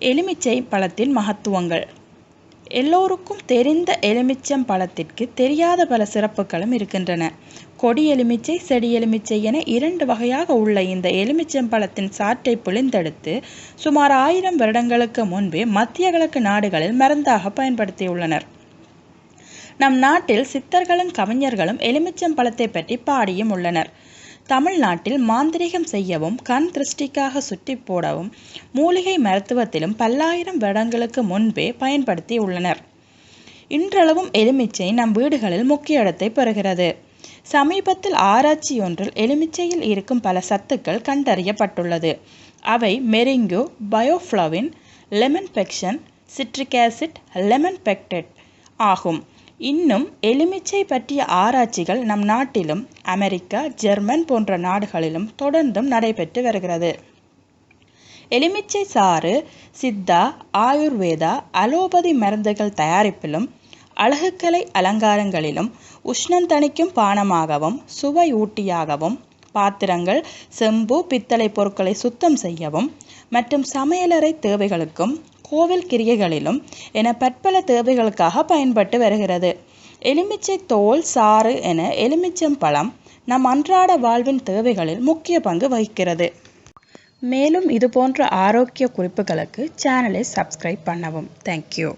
எலுமிச்சை பழத்தின் மகத்துவங்கள். எல்லோருக்கும் தெரிந்த எலுமிச்சம் பழத்திற்கு தெரியாத பல சிறப்புகளும் இருக்கின்றன. கொடி எலுமிச்சை செடி எலுமிச்சை என இரண்டு வகையாக உள்ள இந்த எலுமிச்சம் பழத்தின் சாற்றை பிழிந்தெடுத்து சுமார் ஆயிரம் வருடங்களுக்கு முன்பே மத்திய கிழக்கு நாடுகளில் மருந்தாக பயன்படுத்தியுள்ளனர். நம் நாட்டில் சித்தர்களும் கவிஞர்களும் எலுமிச்சம் பழத்தை பற்றி பாடியும் உள்ளனர். தமிழ்நாட்டில் மாந்திரிகம் செய்யவும் கண் திருஷ்டிக்காக சுட்டி போடவும் மூலிகை மருத்துவத்திலும் பல்லாயிரம் வருடங்களுக்கு முன்பே பயன்படுத்தி உள்ளனர். இன்றளவும் எலுமிச்சை நம் வீடுகளில் முக்கிய இடத்தை பெறுகிறது. சமீபத்தில் ஆராய்ச்சி ஒன்றில் எலுமிச்சையில் இருக்கும் பல சத்துக்கள் கண்டறியப்பட்டுள்ளது. அவை மெரிங்கோ பயோஃப்ளவின் lemon pectin citric acid lemon பெக்டெட் ஆகும். இன்னும் எலுமிச்சை பற்றிய ஆராய்ச்சிகள் நம் நாட்டிலும் அமெரிக்கா ஜெர்மன் போன்ற நாடுகளிலும் தொடர்ந்தும் நடைபெற்று வருகிறது. எலுமிச்சை சாறு சித்தா ஆயுர்வேதா அலோபதி மருந்துகள் தயாரிப்பிலும் அழகுக்கலை அலங்காரங்களிலும் உஷ்ணம் தணிக்கும் பானமாகவும் சுவை ஊட்டியாகவும் பாத்திரங்கள் செம்பு பித்தளை பொருட்களை சுத்தம் செய்யவும் மற்றும் சமையலறை தேவைகளுக்கும் கோவில் கிரியைகளிலும் என பற்பல தேவைகளுக்காக பயன்பட்டு வருகிறது. எலுமிச்சை தோல் சாறு என எலுமிச்சம் பழம் நம் அன்றாட வாழ்வின் தேவைகளில் முக்கிய பங்கு வகிக்கிறது. மேலும் இது போன்ற ஆரோக்கிய குறிப்புகளுக்கு சேனலை சப்ஸ்கிரைப் பண்ணவும். தேங்க்யூ